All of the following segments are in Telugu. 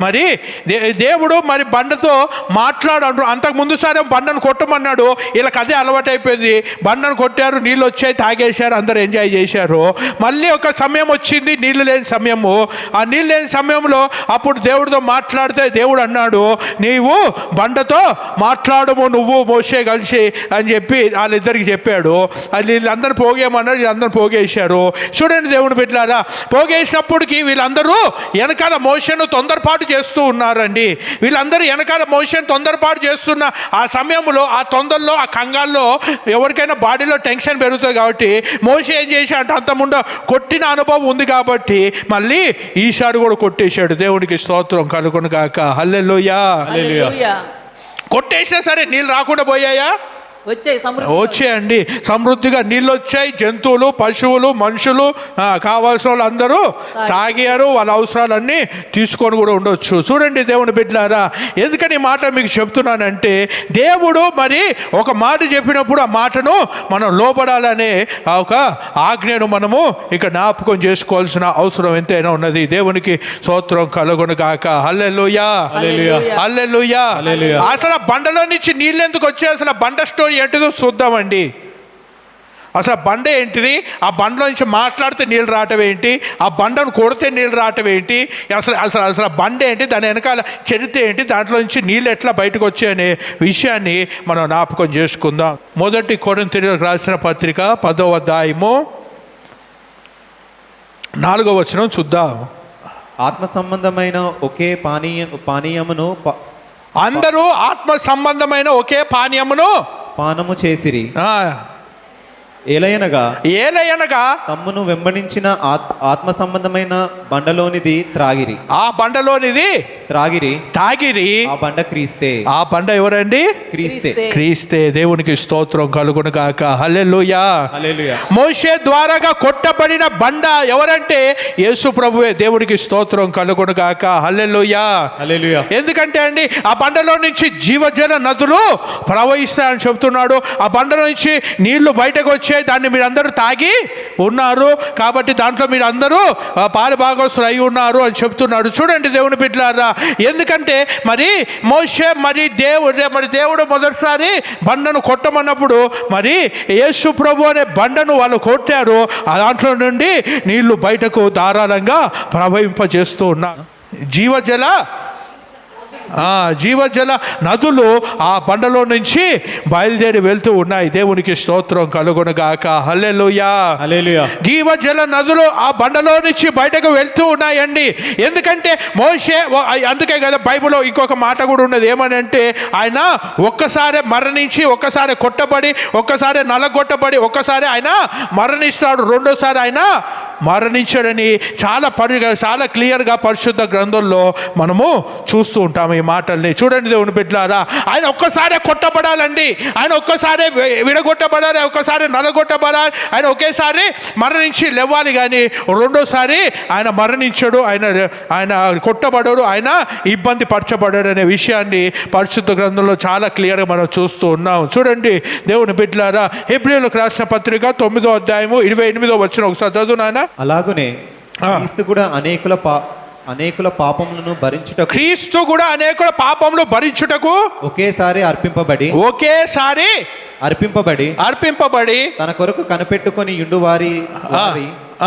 మరి దే- దేవుడు మరి బండతో మాట్లాడు అంతకు ముందు సరే బండను కొట్టమన్నాడు. వీళ్ళకి అదే అలవాటు అయిపోయింది బండను కొట్టారు నీళ్ళు వచ్చాయి తాగేశారు అందరు ఎంజాయ్ చేశారు. మళ్ళీ ఒక సమయం వచ్చింది నీళ్ళు లేని సమయము. ఆ నీళ్ళు లేని సమయంలో అప్పుడు దేవుడితో మాట్లాడితే దేవుడు అన్నాడు నీవు బండతో మాట్లాడము నువ్వు మోసే కలిసి అని చెప్పి వాళ్ళిద్దరికి చెప్పాడు. అది వీళ్ళందరూ పోగేయమన్నాడు వీళ్ళందరూ పోగేశారు. చూడండి దేవుని పెట్టారా పోగేసినప్పటికి వీళ్ళందరూ వెనకాల మోషను తొందరపాటు చేస్తూ ఉన్నారండి. వీళ్ళందరూ వెనకాల మోషన్ తొందరపాటు చేస్తున్న ఆ సమయంలో ఆ తొందరలో ఆ కంగాల్లో ఎవరికైనా బాడీలో టెన్షన్ పెరుగుతుంది కాబట్టి మోస ఏం చేసి అంటే అంత ముందు కొట్టిన అనుభవం ఉంది కాబట్టి మళ్ళీ ఈసారి కూడా కొట్టేశాడు. దేవునికి స్తోత్రం కలుగును కాక హల్లెలూయా. కొట్టేసినా సరే నీళ్ళు రాకుండా పోయాయా? వచ్చాయి వచ్చాయండి. సమృద్ధిగా నీళ్ళు వచ్చాయి జంతువులు పశువులు మనుషులు కావాల్సిన వాళ్ళు అందరూ తాగారు. వాళ్ళ అవసరాలన్నీ తీసుకొని కూడా ఉండొచ్చు. చూడండి దేవుని బిడ్డలారా ఎందుకని మాట మీకు చెప్తున్నానంటే దేవుడు మరి ఒక మాట చెప్పినప్పుడు ఆ మాటను మనం లోపడాలనే ఆ ఒక ఆజ్ఞను మనము ఇక జ్ఞాపకం చేసుకోవాల్సిన అవసరం ఎంతైనా ఉన్నది. దేవునికి స్తోత్రం కలుగును కాక హల్లెలూయా. హల్లెలూయా. హల్లెలూయా. అసలు ఆ బండలో నుంచి నీళ్ళు ఎందుకు వచ్చాయి? అసలు బండ స్టోరీ ఏంటిదో చూద్దామండి. అసలు బండ ఏంటిది? ఆ బండలో నుంచి మాట్లాడితే నీళ్ళు రావటం ఏంటి? ఆ బండను కొడితే నీళ్ళు రావటం ఏంటి? అసలు అసలు అసలు బండ ఏంటి? దాని వెనకాల చరిత్ర ఏంటి? దాంట్లో నుంచి నీళ్ళు ఎట్లా బయటకు వచ్చాయనే విషయాన్ని మనం జ్ఞాపకం చేసుకుందాం. మొదటి కొరింథీయులకు రాసిన పత్రిక పదో అధ్యాయము నాలుగో వచనం చూద్దాం. ఆత్మ సంబంధమైన ఒకే పానీయ పానీయమును అందరూ ఆత్మ సంబంధమైన ఒకే పానీయమును పానము చేసిరి. ఆ, ఏలయనగా ఏలయనగా తమ్మును వెంబడించిన ఆత్- ఆత్మ సంబంధమైన బండలోనిది త్రాగిరి. ఆ బండలోనిది త్రాగిరి తాగిరి. ఆ బండ క్రీస్తే. ఆ బండ ఎవరండి? క్రీస్తే. క్రీస్తే. దేవునికి స్తోత్రం కలుగును కాక హల్లెలూయా. హల్లెలూయా. మోషే ద్వారాగా కొట్టబడిన బండ ఎవరంటే? యేసు ప్రభువే. దేవునికి స్తోత్రం కలుగును కాక హల్లెలూయా. హల్లెలూయా. ఎందుకంటే అండి ఆ బండలో నుంచి జీవజల నదులు ప్రవహిస్తాయని చెప్తున్నాడు. ఆ బండలో నుంచి నీళ్ళు బయటకు వచ్చాయి. దాన్ని మీరు అందరూ తాగి ఉన్నారు. కాబట్టి దాంట్లో మీరు పాలు భాగస్తులు అయి ఉన్నారు అని చెప్తున్నాడు. చూడండి దేవుని బిడ్డలారా ఎందుకంటే మరి మోషే మరి దేవుడు మరి దేవుడు మొదటిసారి బండను కొట్టమన్నప్పుడు మరి యేసు ప్రభు అనే బండను వాళ్ళు కొట్టారు. ఆ దాంట్లో నుండి నీళ్ళు బయటకు ధారాళంగా ప్రవహింపజేస్తూ ఉన్నారు. జీవజల జీవజల నదులు ఆ బండలో నుంచి బయలుదేరి వెళ్తూ ఉన్నాయి. దేవునికి స్తోత్రం కలుగునుగాక. హల్లెలూయా. జీవజల నదులు ఆ బండలో నుంచి బయటకు వెళ్తూ ఉన్నాయండి. ఎందుకంటే ఓ- అందుకే కదా బైబిల్లో ఇంకొక మాట కూడా ఉన్నది. ఏమని అంటే ఆయన ఒక్కసారి మరణించి ఒక్కసారి కొట్టబడి ఒక్కసారి నలగొట్టబడి ఒక్కసారి ఆయన మరణిస్తాడు. రెండోసారి ఆయన మరణించాడని చాలా పరి చాలా క్లియర్గా పరిశుద్ధ గ్రంథంలో మనము చూస్తూ ఉంటాము ఈ మాటల్ని. చూడండి దేవుని బిడ్డలారా ఆయన ఒక్కసారే కొట్టబడాలండి. ఆయన ఒక్కసారే విడగొట్టబడాలి ఒక్కసారి నలగొట్టబడాలి ఆయన ఒకేసారి మరణించి లేవాలి కానీ రెండోసారి ఆయన మరణించడు ఆయన ఆయన కొట్టబడడు ఆయన ఇబ్బంది పరచబడాడు అనే విషయాన్ని పరిశుద్ధ గ్రంథంలో చాలా క్లియర్గా మనం చూస్తూ ఉన్నాం. చూడండి దేవుని బిడ్డలారా ఏప్రిల్కి రాసిన పత్రిక తొమ్మిదో అధ్యాయము ఇరవై ఎనిమిదో వచ్చిన ఒకసారి చదువు నాయన. అలాగునే. క్రీస్తు కూడా అనేకుల పా అనేకుల పాపములను భరించుటకు క్రీస్తు కూడా అనేక పాపములు భరించుటకు ఒకేసారి అర్పింపబడి ఒకేసారి అర్పింపబడి అర్పింపబడి తన కొరకు కనిపెట్టుకొని యుండు వారి.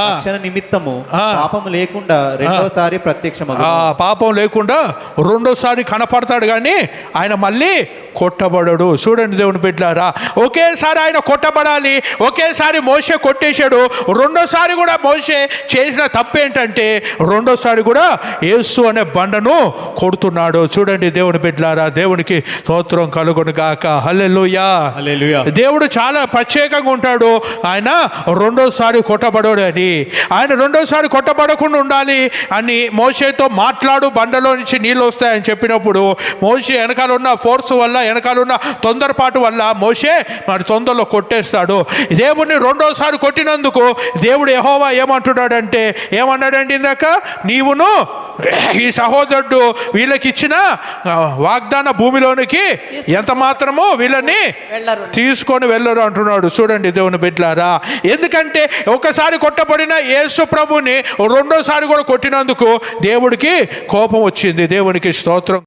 రక్షణ నిమిత్తము ఆ. పాపము లేకుండా రెండోసారి ప్రత్యక్షమగు ఆ పాపం లేకుండా రెండోసారి కనపడతాడు కానీ ఆయన మళ్ళీ కొట్టబడడు. చూడండి దేవుని బిడ్డారా ఒకేసారి ఆయన కొట్టబడాలి ఒకేసారి మోసే కొట్టేశాడు. రెండోసారి కూడా మోసే చేసిన తప్పేంటంటే రెండోసారి కూడా యేసు అనే బండను కొడుతున్నాడు. చూడండి దేవుని బిడ్డారా దేవునికి స్తోత్రం కలుగును గాక. హల్లెలూయా. దేవుడు చాలా ప్రత్యేకంగా ఉంటాడు. ఆయన రెండోసారి కొట్టబడోడు అని ఆయన రెండోసారి కొట్టబడకుండా ఉండాలి అని మోషేతో మాట్లాడు బండలో నుంచి నీళ్ళు వస్తాయని చెప్పినప్పుడు మోషే వెనకాల ఉన్న ఫోర్స్ వల్ల వెనకాల ఉన్న తొందరపాటు వల్ల మోషే మరి తొందరలో కొట్టేస్తాడు. దేవుడిని రెండోసారి కొట్టినందుకు దేవుడు యహోవా ఏమంటున్నాడంటే ఏమన్నాడండి ఇందాక? నీవును ఈ సహోదరుడు వీళ్ళకి ఇచ్చిన వాగ్దాన భూమిలోనికి ఎంత మాత్రము వీళ్ళని తీసుకొని వెళ్ళరు అంటున్నాడు. చూడండి దేవుని బిడ్లారా ఎందుకంటే ఒకసారి కొట్టబడిన యేసు ప్రభుని రెండోసారి కూడా కొట్టినందుకు దేవుడికి కోపం వచ్చింది. దేవునికి స్తోత్రం.